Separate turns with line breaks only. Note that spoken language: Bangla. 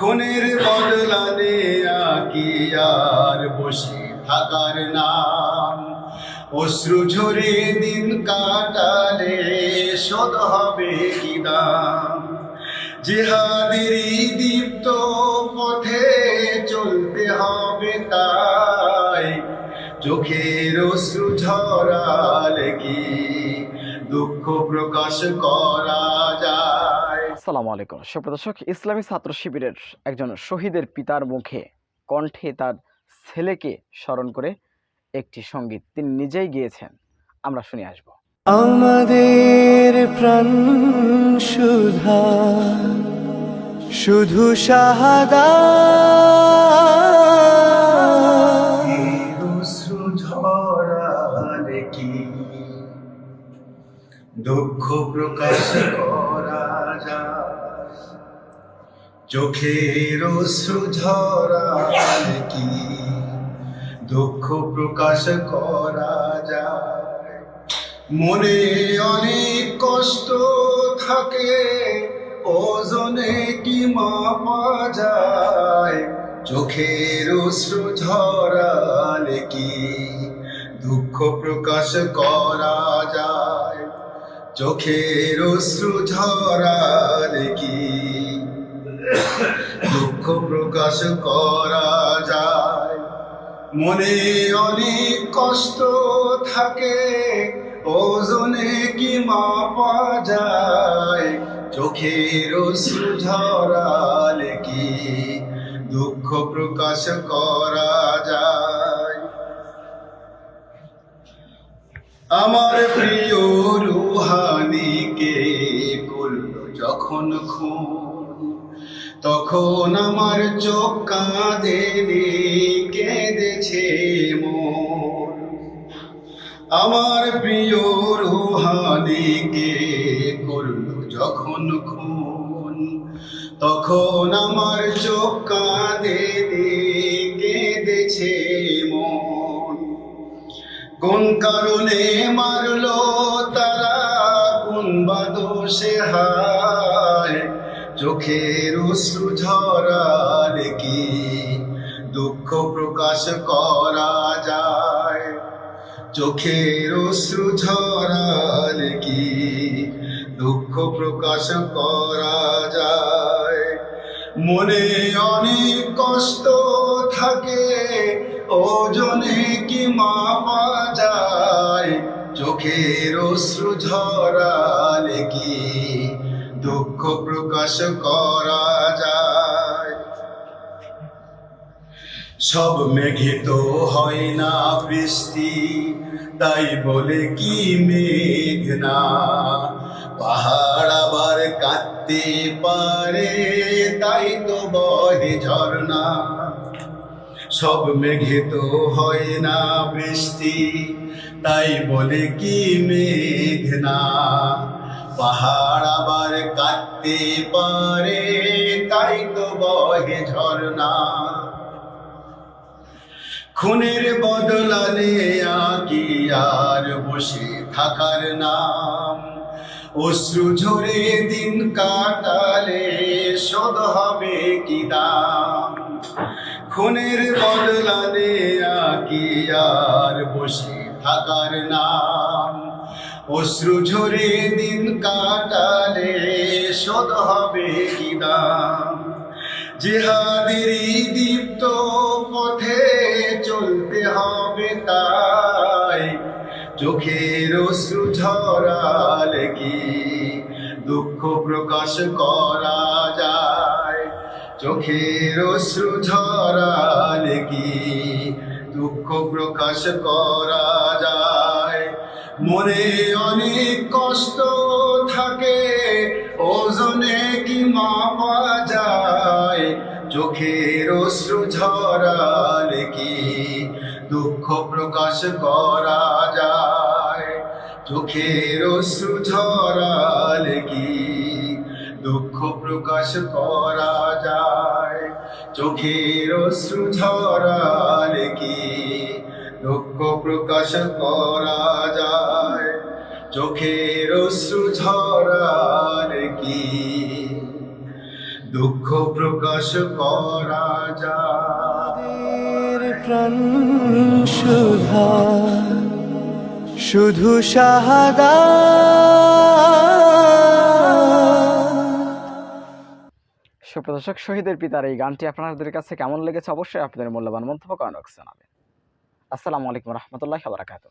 খুনের বদলা নেয়া কি আর বসে থাকার নাম? অশ্রু ঝরে দিন কাটালে শোধ হবে কি দাম? জিহাদেরই দীপ্ত পথে চলতে হবে তাই। চোখের অশ্রু ঝরালে কি দুঃখ প্রকাশ করা যায়?
আসসালামু আলাইকুম। সুপ্রদর্শক, ইসলামী ছাত্র শিবিরের একজন শহীদের পিতার মুখে, কণ্ঠে তার ছেলেকে স্মরণ করে একটি সংগীত তিনি নিজেই গিয়েছেন। আমরা শুনে আসব।
আমাদের প্রাণ সুধা, শুধু শাহাদা
দুঃখ প্রকাশ করা যায়। চোখের ঝরালে কি? দুঃখ প্রকাশ করা যায়। মনে অনেক কষ্ট থাকে, ওজনে কি মাপা যায়? চোখের অশ্রু ঝরালে কি? দুঃখ প্রকাশ করা যায়। চোখের অশ্রু কি দুঃখ। প্রকাশ করা যায়। মনে অনেক কষ্ট থাকে, ওজনে কি মাপা যায়। চোখের অশ্রু ঝরালে কি দুঃখ প্রকাশ করা যায়। আমার প্রিয় রুহানিকে করল যখন খুন, তখন আমার চোখ কাঁদে কেঁদেছে আমার প্রিয় রুহানিকে করল যখন খুন, তখন আমার চোখ কাঁদেনি কোন কারণে মারলো তারা? কোন বাদোষে হায়? চোখের অশ্রু ঝরালে কি দুঃখ প্রকাশ করা যায়? চোখের অশ্রু ঝরালে কি দুঃখ প্রকাশ করা যায়? মনে অনেক কষ্ট থাকে ওজনে কি মাপা যায়? চোখের অশ্রু ঝরালে কি দুঃখ প্রকাশ করা যায়? সব মেঘে তো হয় না বৃষ্টি, তাই বলে কি মেঘ না? পাহাড় আবার কাঁদতে পারে, তাই তো বহে ঝর্ণা। সব মেঘে তো হয় না বৃষ্টি। তাই বলে কি মেঘ না? পাহাড় আবার কাটতে পারে, তাই তো বহে ঝর্ণা। খুনের বদলা নেয়া কি আর বসে থাকার নাম। অশ্রু ঝরে দিন কাটালে শোধ হবে কি দাম? খুনের বদলা নেয়া কি আর বসে থাকার নাম? অশ্রু ঝরে দিন কাটালে শোধ হবে কি দাম? জিহাদেরই দীপ্ত পথে চলতে হবে তাই। চোখের অশ্রু ঝরালে কি দুঃখ প্রকাশ করা যায়? চোখের অশ্রু ঝরালে কি দুঃখ প্রকাশ করা যায়? মনে অনেক কষ্ট থাকে, ওজনে কি মাপা যায়? চোখের অশ্রু ঝরালে কি দুঃখ প্রকাশ করা যায়? চোখের অশ্রু ঝরালে কি দুঃখ প্রকাশ করা যায়। চোখের অশ্রু কি দুঃখ প্রকাশ করা যায়। চোখের অশ্রু কি দুঃখ প্রকাশ করা যায়।
প্রাণ সুধা, শুধু শাহাদা
সুপ্রদর্শক, শহীদের পিতার এই গানটি আপনাদের কাছে কেমন লেগেছে? অবশ্যই আপনাদের মূল্যবান মন্তব্য কমেন্ট বক্সে জানাবেন। আসসালামু আলাইকুম রহমতুল্লাহ বারাকাতুহ।